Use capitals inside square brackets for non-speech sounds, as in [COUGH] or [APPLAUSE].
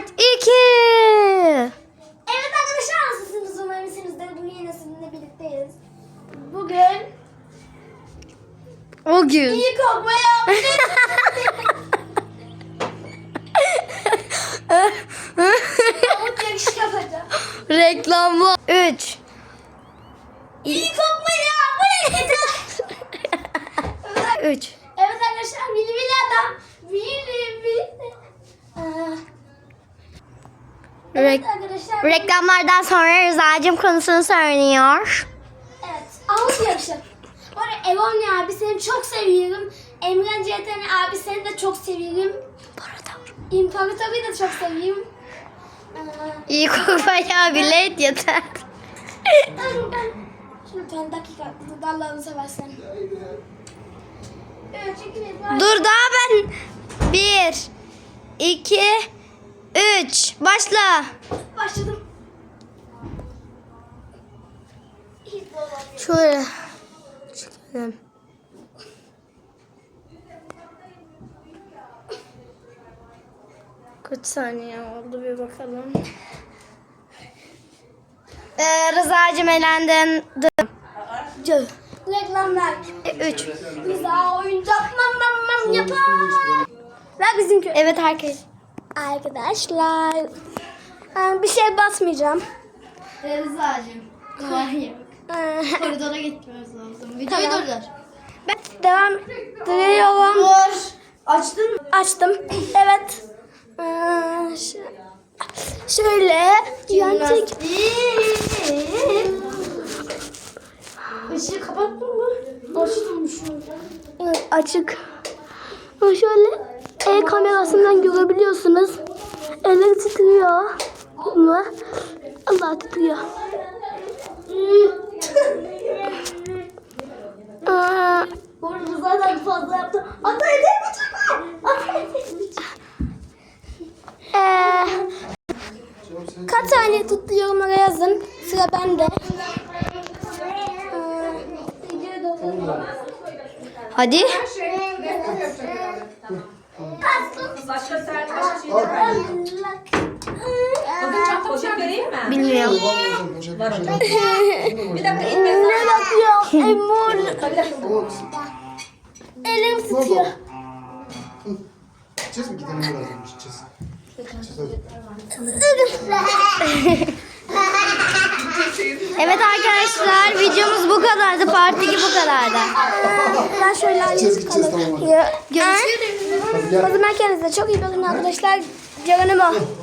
part 2. Evet arkadaşlar nasılsınız? Umarım iyisinizdir. Bugün yine sizinle birlikteyiz. Bugün O gün. iyi kokma. [LAUGHS] Reklamlar. 3. İyi kokma ya. Bu ne? 3. Evet arkadaşlar. reklamlardan sonra Rıza'cığım konusunu söylüyor. Evet. Umut yakışık. Bu arada Evonya abi seni çok seviyorum. Emre Ceytan abi seni de çok seviyorum. İmparator'u da çok seviyorum. Ee, İyi kokmaya bile yeter. Dur ben. Şimdi bir dakika. Dur Allah'ını seversen. Dur daha ben. 1 2 3 Başla. başladım. Şöyle. Çıkalım. Kaç saniye oldu bir bakalım. Ee, Rıza'cığım elendin. Reklamlar. 3. Rıza oyuncak mam mam mam yapar. Ve bizimki. Evet herkes. Arkadaşlar. ee, Bir şey basmayacağım. Rıza'cığım. Ya. Ee, Koridora gitmemiz lazım. Videoyu Tamam. durdur. Ben devam ediyorum. Dur. Açtın mı? Açtım. Evet. Ee, şöyle yan çek. Işığı kapattın mı? Açtım şu Evet, açık. Şöyle el kamerasından görebiliyorsunuz. Eller titriyor. Ama Allah titriyor. Aa, Bu Rıza'dan fazla yaptı. Ata edemeyecek mi? Ata edemeyecek. ee, kaç saniye tuttu yorumlara yazın. Sıra bende. Ee, videoyu da- Hadi. Poşet vereyim mi? Bilmiyorum. Var hocam. Bir dakika Ne inme. bakıyor? Emur. Elim tutuyor. Çiz mi? Gidelim biraz. Çiz. Çiz hadi. Evet arkadaşlar videomuz bu kadardı. Part 2 bu kadardı. Ben şöyle tamam hadi. Görüşürüz. Hadi O zaman kendinize çok iyi bakın arkadaşlar. Geronimo.